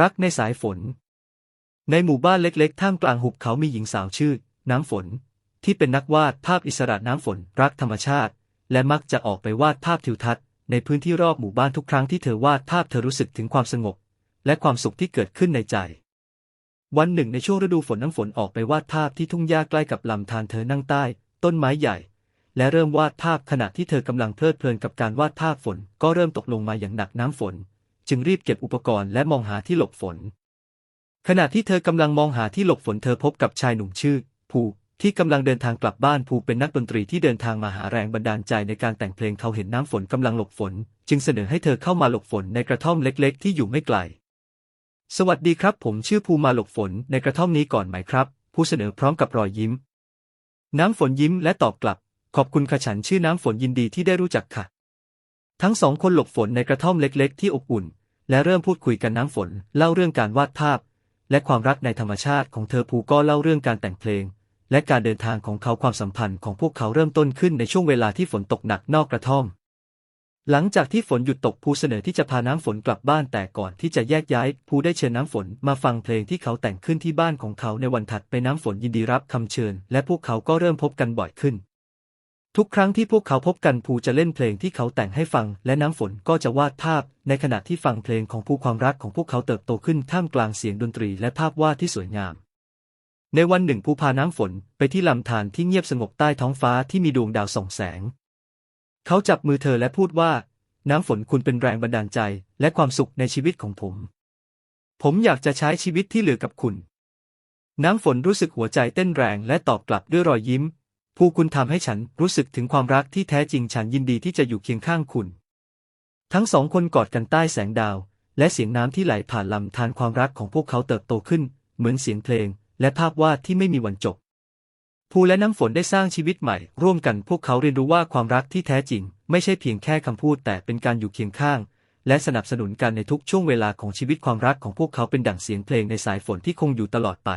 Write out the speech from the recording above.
รักในสายฝน ในหมู่บ้านเล็กๆ ท่ามกลางหุบเขามีหญิงสาวชื่อ น้ำฝน ที่เป็นนักวาดภาพอิสระน้ำฝน รักธรรมชาติ และมักจะออกไปวาดภาพทิวทัศน์ในพื้นที่รอบหมู่บ้านทุกครั้งที่เธอวาดภาพเธอรู้สึกถึงความสงบ และความสุขที่เกิดขึ้นในใจ วันหนึ่งในช่วงฤดูฝนน้ำฝนออกไปวาดภาพที่ทุ่งหญ้าใกล้กับลำธารเธอนั่งใต้ ต้นไม้ใหญ่ และเริ่มวาดภาพขณะที่เธอกำลังเพลิดเพลินกับการวาดภาพฝน ก็เริ่มตกลงมาอย่างหนักน้ำฝน จึงรีบเก็บอุปกรณ์และมองหาที่หลบฝน ขณะที่เธอกำลังมองหาที่หลบฝนเธอพบกับชายหนุ่มชื่อภูที่กำลังเดินทางกลับบ้านภูเป็นนักดนตรีที่เดินทางมาหาแรงบันดาลใจในการแต่งเพลงเขาเห็นน้ำฝนกำลังหลบฝน จึงเสนอให้เธอเข้ามาหลบฝนในกระท่อมเล็ก ๆ ที่อยู่ไม่ไกล สวัสดีครับ ผมชื่อภูมาหลบฝนในกระท่อมนี้ก่อนไหมครับ ผู้เสนอพร้อมกับรอยยิ้ม น้ำฝนยิ้มและตอบกลับ ขอบคุณค่ะฉันชื่อน้ำฝนยินดีที่ได้รู้จักค่ะ ทั้งสองคนหลบฝนในกระท่อมเล็กๆ ที่อบอุ่น และเริ่มพูดคุยกันน้ำฝน เล่าเรื่องการวาดภาพ และความรักในธรรมชาติของเธอภูก็เล่าเรื่องการแต่งเพลง และการเดินทางของเขาความสัมพันธ์ของพวกเขาเริ่มต้นขึ้นในช่วงเวลาที่ฝนตกหนักนอกกระท่อม หลังจากที่ฝนหยุดตกภูเสนอที่จะพาน้ำฝนกลับบ้านแต่ก่อนที่จะแยกย้ายภูได้เชิญน้ำฝนมาฟังเพลงที่เขาแต่งขึ้นที่บ้านของเขาในวันถัดไปน้ำฝนยินดีรับคำเชิญ และพวกเขาก็เริ่มพบกันบ่อยขึ้น ทุกครั้งที่พวกเขาพบกันภูจะเล่นเพลงที่เขาแต่งให้ฟัง และน้ำฝนก็จะวาดภาพ ในขณะที่ฟังเพลงของภูความรักของพวกเขาเติบโตขึ้นท่ามกลางเสียงดนตรีและภาพวาดที่สวยงาม ในวันหนึ่งภูพาน้ำฝนไปที่ลำธารที่เงียบสงบใต้ท้องฟ้าที่มีดวงดาวส่องแสง เขาจับมือเธอและพูดว่า น้ำฝนคุณเป็นแรงบันดาลใจ และความสุขในชีวิตของผม ผมอยากจะใช้ชีวิตที่เหลือกับคุณ น้ำฝนรู้สึกหัวใจเต้นแรงและตอบกลับด้วยรอยยิ้ม ผู้คุณทำให้ฉันรู้สึกถึงความรักที่แท้จริงฉันยินดีที่จะอยู่เคียงข้างคุณ ทั้งสองคนกอดกันใต้แสงดาว และเสียงน้ำที่ไหลผ่านลำธารความรักของพวกเขาเติบโตขึ้น เหมือนเสียงเพลง และภาพวาดที่ไม่มีวันจบ ภูและน้ำฝนได้สร้างชีวิตใหม่ ร่วมกันพวกเขาเรียนรู้ว่าความรักที่แท้จริง ไม่ใช่เพียงแค่คำพูดแต่เป็นการอยู่เคียงข้าง และสนับสนุนกันในทุกช่วงเวลาของชีวิตความรักของพวกเขาเป็นดั่งเสียงเพลงในสายฝนที่คงอยู่ตลอดไป